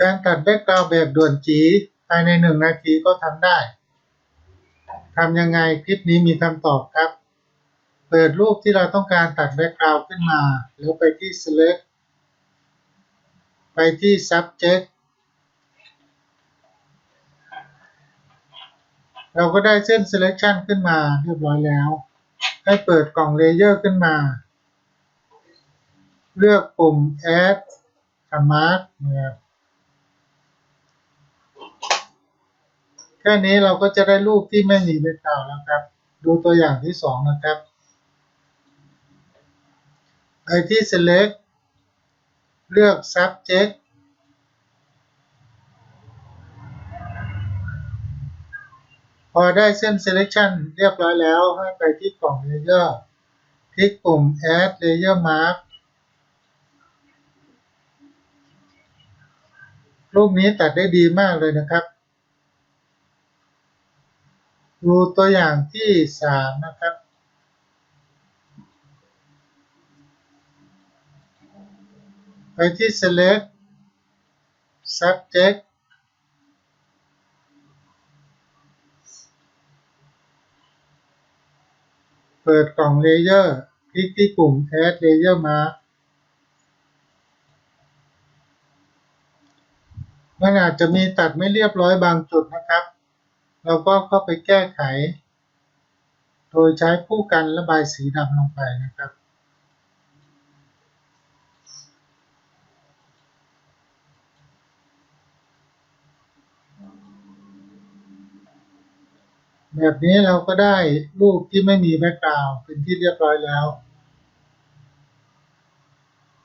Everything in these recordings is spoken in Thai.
การตัดแบ็กกราวด์แบบด่วนจีภายในหนึ่งนาทีก็ทำได้ทำยังไงคลิปนี้มีคำตอบครับ เปิดรูปที่เราต้องการตัดแบ็กกราวด์ขึ้นมาแล้วไปที่ select ไปที่ subject เราก็ได้เส้น selection ขึ้นมาเรียบร้อยแล้ว ให้เปิดกล่อง layer ขึ้นมา เลือกปุ่ม add mark นะครับ แค่นี้เราก็จะได้รูปที่ไม่มีแบ็กกราวแล้วครับ ดูตัวอย่างที่สองนะครับ ไปที่ select เลือก subject พอได้เส้น selection เรียบร้อยแล้ว ให้ไปที่กล่อง layer คลิกปุ่ม add layer mark รูปนี้ตัดได้ดีมากเลยนะครับ ดูตัวอย่างที่สามนะครับ ไปที่ select subject เปิดกล่อง layer คลิกที่ปุ่ม add layer mark มันอาจจะมีตัดไม่เรียบร้อยบางจุดนะครับ เราก็เข้าไปแก้ไข โดยใช้ผู้กันระบายสีดำลงไปนะครับ แบบนี้เราก็ได้รูปที่ไม่มีแบ็กกราวด์เป็นที่เรียบร้อยแล้ว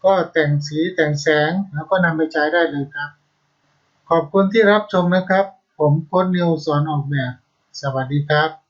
ก็แต่งสีแต่งแสงแล้วก็นำไปใช้ได้เลยครับ ขอบคุณที่รับชมนะครับ ผมโค้ดนิวสอนออกแบบ สวัสดีครับ